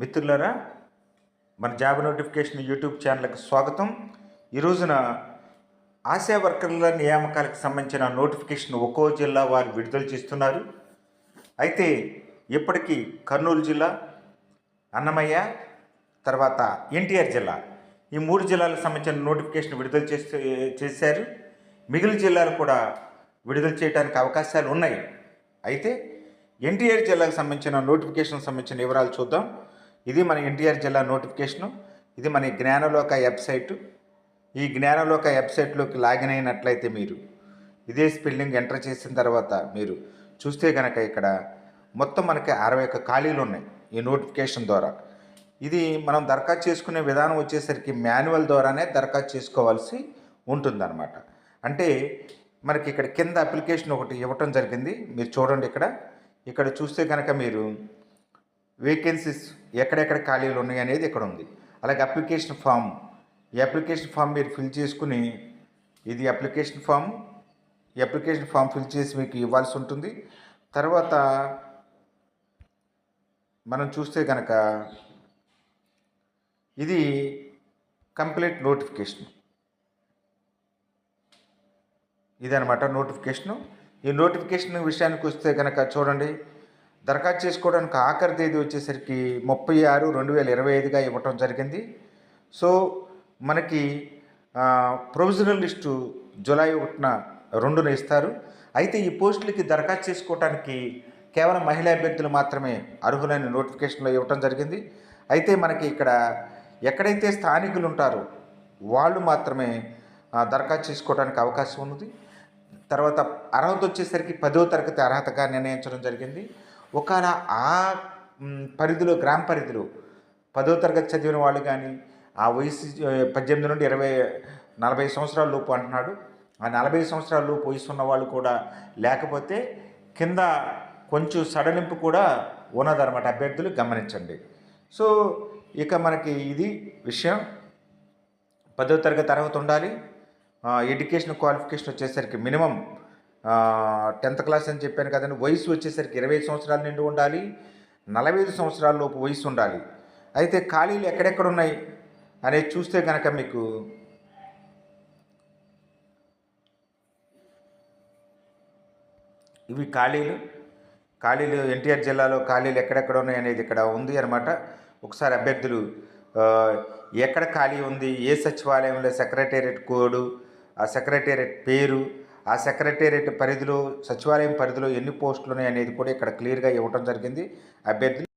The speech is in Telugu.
మిత్రులారా మన జాబ్ నోటిఫికేషన్ యూట్యూబ్ ఛానల్కి స్వాగతం. ఈ రోజున ఆశా వర్కర్ల నియామకాలకు సంబంధించిన నోటిఫికేషన్ ఒక్కో జిల్లా వారు విడుదల చేస్తున్నారు. అయితే ఇప్పటికీ కర్నూలు జిల్లా అన్నమయ్య తర్వాత ఎన్టీఆర్ జిల్లా ఈ మూడు జిల్లాలకు సంబంధించిన నోటిఫికేషన్ విడుదల చేస్తే చేశారు. మిగిలిన జిల్లాలు కూడా విడుదల చేయడానికి అవకాశాలు ఉన్నాయి. అయితే ఎన్టీఆర్ జిల్లాకు సంబంధించిన నోటిఫికేషన్ సంబంధించిన వివరాలు చూద్దాం. ఇది మన ఎన్టీఆర్ జిల్లా నోటిఫికేషను ఇది మన జ్ఞానలోక వెబ్సైటు. ఈ జ్ఞానలోక వెబ్సైట్లోకి లాగిన్ అయినట్లయితే మీరు ఇదే స్పెల్లింగ్ ఎంటర్ చేసిన తర్వాత మీరు చూస్తే కనుక ఇక్కడ మొత్తం మనకి అరవై ఒక్క ఖాళీలు ఉన్నాయి ఈ నోటిఫికేషన్ ద్వారా. ఇది మనం దరఖాస్తు చేసుకునే విధానం వచ్చేసరికి మాన్యువల్ ద్వారానే దరఖాస్తు చేసుకోవాల్సి ఉంటుందన్నమాట. అంటే మనకి ఇక్కడ కింద అప్లికేషన్ ఒకటి ఇవ్వటం జరిగింది. మీరు చూడండి ఇక్కడ. ఇక్కడ చూస్తే కనుక మీరు వేకెన్సీస్ ఎక్కడెక్కడ ఖాళీలు ఉన్నాయి అనేది ఇక్కడ ఉంది. అలాగే అప్లికేషన్ ఫామ్ ఈ అప్లికేషన్ ఫామ్ మీరు ఫిల్ చేసుకుని ఇది అప్లికేషన్ ఫామ్ ఈ అప్లికేషన్ ఫామ్ ఫిల్ చేసి మీకు ఇవ్వాల్సి ఉంటుంది. తర్వాత మనం చూస్తే కనుక ఇది కంప్లీట్ నోటిఫికేషన్ ఇదనమాట నోటిఫికేషను ఈ నోటిఫికేషన్ విషయానికి వస్తే కనుక చూడండి దరఖాస్తు చేసుకోవడానికి ఆఖరి తేదీ వచ్చేసరికి ముప్పై ఆరు రెండు వేల ఇరవై ఐదుగా ఇవ్వటం జరిగింది. సో మనకి ప్రొవిజనల్ లిస్టు జూలై ఒకటిన రెండున ఇస్తారు. అయితే ఈ పోస్టులకి దరఖాస్తు చేసుకోవడానికి కేవలం మహిళా అభ్యర్థులు మాత్రమే అర్హులైన నోటిఫికేషన్లో ఇవ్వటం జరిగింది. అయితే మనకి ఇక్కడ ఎక్కడైతే స్థానికులు ఉంటారో వాళ్ళు మాత్రమే దరఖాస్తు చేసుకోవడానికి అవకాశం ఉన్నది. తర్వాత అర్హత వచ్చేసరికి పదో తరగతి అర్హతగా నిర్ణయించడం జరిగింది. ఒకవేళ ఆ పరిధిలో గ్రామ పరిధిలో పదో తరగతి చదివిన వాళ్ళు కానీ ఆ వయసు పద్దెనిమిది నుండి ఇరవై నలభై సంవత్సరాల లోపు అంటున్నాడు. ఆ నలభై సంవత్సరాల లోపు వయసు ఉన్న వాళ్ళు కూడా లేకపోతే కింద కొంచెం సడలింపు కూడా ఉన్నదన్నమాట. అభ్యర్థులు గమనించండి. సో ఇక మనకి ఇది విషయం. పదో తరగతి అర్హత ఉండాలి. ఎడ్యుకేషన్ క్వాలిఫికేషన్ వచ్చేసరికి మినిమం టెన్త్ క్లాస్ అని చెప్పాను కదండి వయసు వచ్చేసరికి ఇరవై సంవత్సరాల నుండి ఉండాలి నలభై ఐదు సంవత్సరాల లోపు వయసు ఉండాలి. అయితే ఖాళీలు ఎక్కడెక్కడ ఉన్నాయి అనేది చూస్తే కనుక మీకు ఇవి ఖాళీలు. ఖాళీలు ఎన్టీఆర్ జిల్లాలో ఖాళీలు ఎక్కడెక్కడ ఉన్నాయి అనేది ఇక్కడ ఉంది అనమాట ఒకసారి అభ్యర్థులు ఎక్కడ ఖాళీ ఉంది ఏ సచివాలయంలో సెక్రటేరియట్ కోడు ఆ సెక్రటేరియట్ పేరు ఆ సెక్రటేరియట్ పరిధిలో సచివాలయం పరిధిలో ఎన్ని పోస్టులు ఉన్నాయి అనేది కూడా ఇక్కడ క్లియర్గా ఇవ్వటం జరిగింది. అభ్యర్థులు